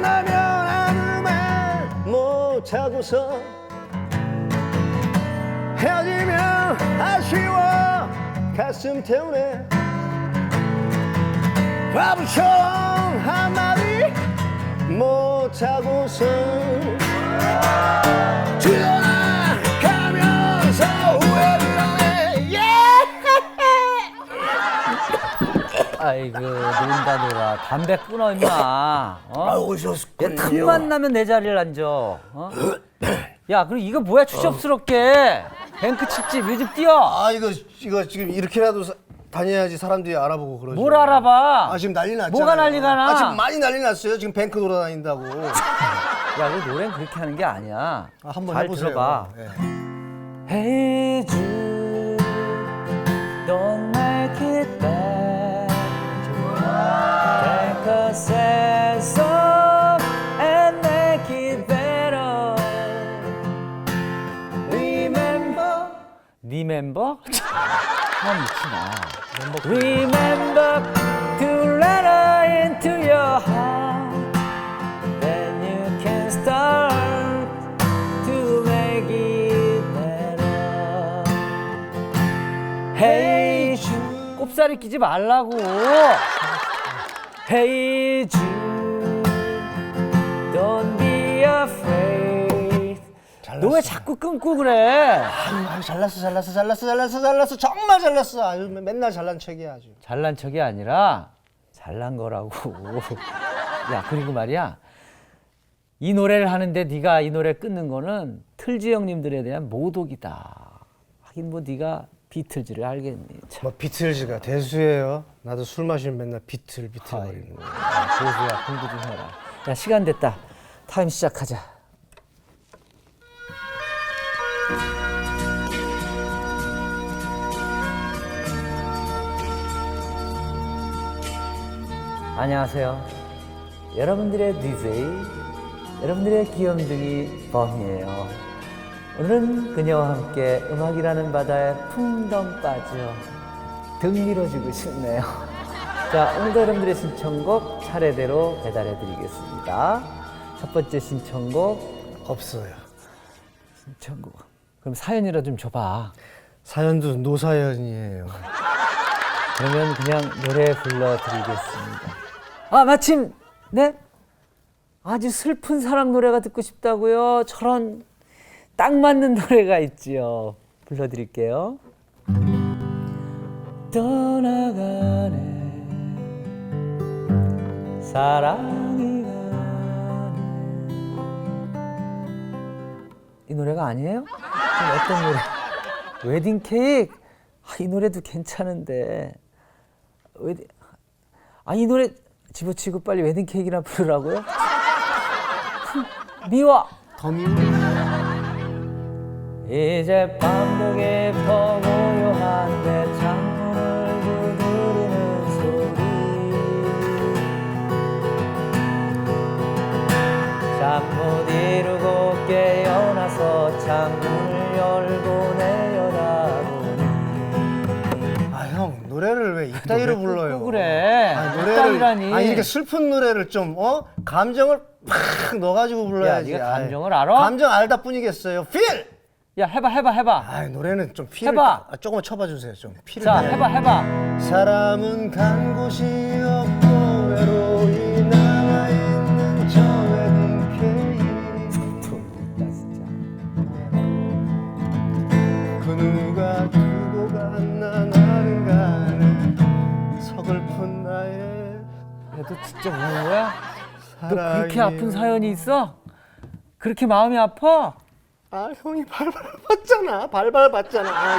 만나면 아무 말 못하고서 헤어지면 아쉬워. 가슴 태우네 바보처럼 한마디 못하고서 뒤돌아 아이고 논다 놀아 담배 끊어 임마 어? 오셨군요 야, 틈만 나면 내 자리를 앉아 어? 야 그럼 이거 뭐야 추접스럽게 뱅크 칙집 요즘 뛰어 아 이거 이거 지금 이렇게라도 사- 다녀야지 사람들이 알아보고 그러죠. 뭘 알아봐 아 지금 난리 났잖아요. 뭐가 난리가 나? 아 지금 많이 난리 났어요. 지금 뱅크 돌아다닌다고. 야, 그 노래는 그렇게 하는 게 아니야. 아, 한번 잘 해보세요. 들어봐. 예. Don't make remember? 참 미치나. Remember to let her into your heart. Then you can start to make it better. Hey Jude. 꼽사리 끼지 말라고. Hey Jude, 너 왜 자꾸 끊고 그래? 아유, 잘났어, 잘났어, 잘났어, 잘났어, 잘났어. 정말 잘났어. 아유, 맨날 잘난 척이야 아주. 잘난 척이 아니라 잘난 거라고. 야 그리고 말이야 이 노래를 하는데 네가 이 노래 끊는 거는 틀지 형님들에 대한 모독이다. 하긴 뭐 네가 비틀즈를 알겠니? 참 뭐 비틀즈가 대수예요. 나도 술 마시면 맨날 비틀 비틀 거리는 거. 고수야 공부 좀 해라. 야 시간 됐다. 타임 시작하자. 안녕하세요. 여러분들의 DJ, 여러분들의 귀염둥이 범이에요. 오늘은 그녀와 함께 음악이라는 바다에 풍덩 빠져 등 밀어주고 싶네요. 자, 오늘도 여러분들의 신청곡 차례대로 배달해 드리겠습니다. 첫 번째 신청곡, 없어요. 신청곡. 그럼 사연이라 좀 줘봐. 사연도 노사연이에요. 그러면 그냥 노래 불러드리겠습니다. 아, 마침, 네? 아주 슬픈 사랑 노래가 듣고 싶다고요? 저런 딱 맞는 노래가 있지요. 불러드릴게요. 떠나가네 사랑이 이 노래가 아니에요? 어떤 노래? 웨딩 케이크? 아, 이 노래도 괜찮은데 웨딩 아 이 노래 집어치고 빨리 웨딩 케이크나 부르라고요? 미워. 더 미워. 이제 밤도 깊어 고요한데 창 노래를 왜 이따위로 불러요? 또 그래 아, 노래라니 아니 이렇게 슬픈 노래를 좀 어? 감정을 팍 넣어가지고 불러야지. 네가 아이, 감정을 알아? 감정 알다 뿐이겠어요. 필! 야 해봐 해봐 해봐 아 노래는 좀 필을 해봐. 아, 조금만 쳐봐 주세요. 좀 필을. 자 해봐 해봐 사람은 간 곳이 없고 외로이 남아 있는 저 케이크 그 누가 두고 갔나 너 진짜 우는 거야? 너 그렇게 아픈 사연이 있어? 그렇게 마음이 아파? 아 형이 발발 봤잖아 발발 봤잖아 아,